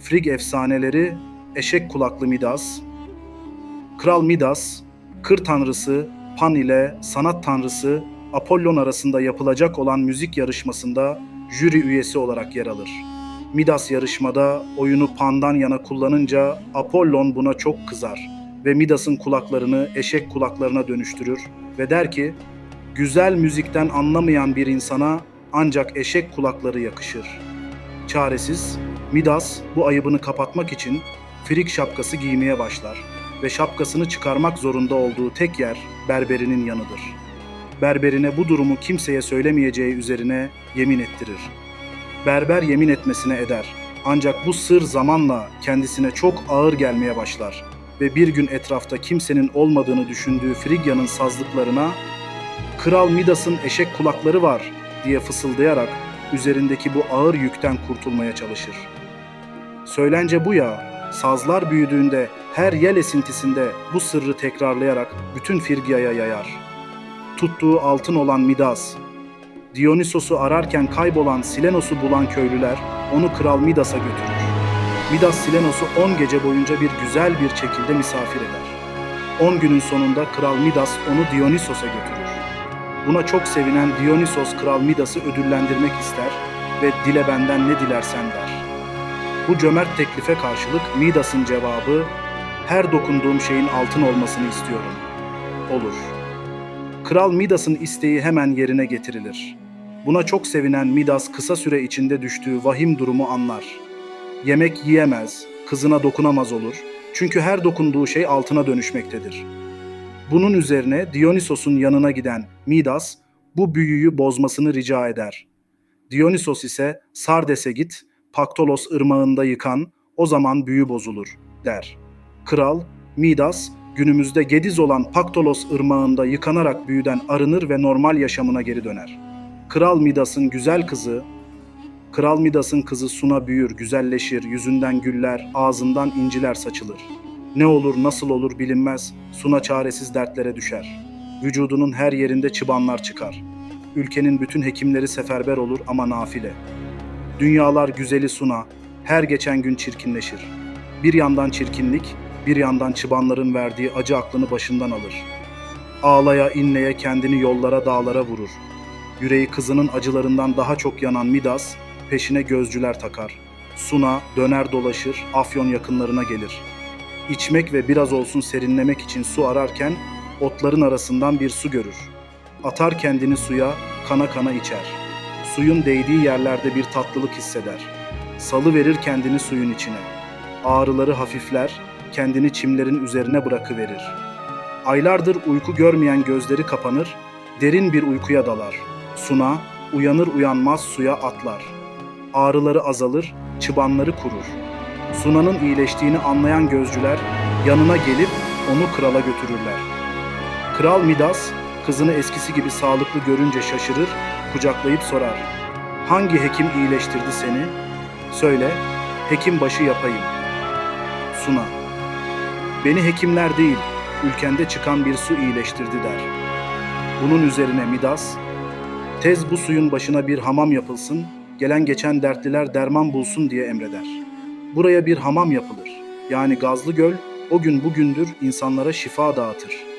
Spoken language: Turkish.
Frigg efsaneleri eşek kulaklı Midas, Kral Midas, kır tanrısı Pan ile sanat tanrısı Apollon arasında yapılacak olan müzik yarışmasında jüri üyesi olarak yer alır. Midas yarışmada oyunu Pan'dan yana kullanınca Apollon buna çok kızar ve Midas'ın kulaklarını eşek kulaklarına dönüştürür ve der ki güzel müzikten anlamayan bir insana ancak eşek kulakları yakışır. Çaresiz, Midas bu ayıbını kapatmak için frik şapkası giymeye başlar ve şapkasını çıkarmak zorunda olduğu tek yer berberinin yanıdır. Berberine bu durumu kimseye söylemeyeceği üzerine yemin ettirir. Berber yemin etmesine eder. Ancak bu sır zamanla kendisine çok ağır gelmeye başlar ve bir gün etrafta kimsenin olmadığını düşündüğü Frigya'nın sazlıklarına Kral Midas'ın eşek kulakları var diye fısıldayarak üzerindeki bu ağır yükten kurtulmaya çalışır. Söylence bu ya, sazlar büyüdüğünde her yel esintisinde bu sırrı tekrarlayarak bütün Frigya'ya yayar. Tuttuğu altın olan Midas, Dionysos'u ararken kaybolan Silenos'u bulan köylüler onu Kral Midas'a götürür. Midas Silenos'u 10 gece boyunca bir güzel bir şekilde misafir eder. 10 günün sonunda Kral Midas onu Dionysos'a götürür. Buna çok sevinen Dionysos Kral Midas'ı ödüllendirmek ister ve dile benden ne dilersen der. Bu cömert teklife karşılık Midas'ın cevabı her dokunduğum şeyin altın olmasını istiyorum. Olur. Kral Midas'ın isteği hemen yerine getirilir. Buna çok sevinen Midas kısa süre içinde düştüğü vahim durumu anlar. Yemek yiyemez, kızına dokunamaz olur. Çünkü her dokunduğu şey altına dönüşmektedir. Bunun üzerine Dionysos'un yanına giden Midas bu büyüyü bozmasını rica eder. Dionysos ise Sardes'e git, Paktolos ırmağında yıkan, o zaman büyü bozulur der. Kral, Midas günümüzde Gediz olan Paktolos ırmağında yıkanarak büyüden arınır ve normal yaşamına geri döner. Kral Midas'ın güzel kızı, Kral Midas'ın kızı Suna büyür, güzelleşir, yüzünden güller, ağzından inciler saçılır. Ne olur, nasıl olur bilinmez, Suna çaresiz dertlere düşer. Vücudunun her yerinde çıbanlar çıkar. Ülkenin bütün hekimleri seferber olur ama nafile. Dünyalar güzeli Suna, her geçen gün çirkinleşir. Bir yandan çirkinlik, bir yandan çıbanların verdiği acı aklını başından alır. Ağlaya inleye kendini yollara dağlara vurur. Yüreği kızının acılarından daha çok yanan Midas, peşine gözcüler takar. Suna döner dolaşır, Afyon yakınlarına gelir. İçmek ve biraz olsun serinlemek için su ararken otların arasından bir su görür. Atar kendini suya, kana kana içer. Suyun değdiği yerlerde bir tatlılık hisseder. Salı verir kendini suyun içine. Ağrıları hafifler, kendini çimlerin üzerine bırakıverir. Aylardır uyku görmeyen gözleri kapanır, derin bir uykuya dalar. Suna, uyanır uyanmaz suya atlar. Ağrıları azalır, çıbanları kurur. Suna'nın iyileştiğini anlayan gözcüler yanına gelip onu krala götürürler. Kral Midas, kızını eskisi gibi sağlıklı görünce şaşırır, kucaklayıp sorar. Hangi hekim iyileştirdi seni? Söyle, hekim başı yapayım. Suna, beni hekimler değil, ülkende çıkan bir su iyileştirdi der. Bunun üzerine Midas, tez bu suyun başına bir hamam yapılsın, gelen geçen dertliler derman bulsun diye emreder. Buraya bir hamam yapılır. Yani Gazlı Göl o gün bugündür insanlara şifa dağıtır.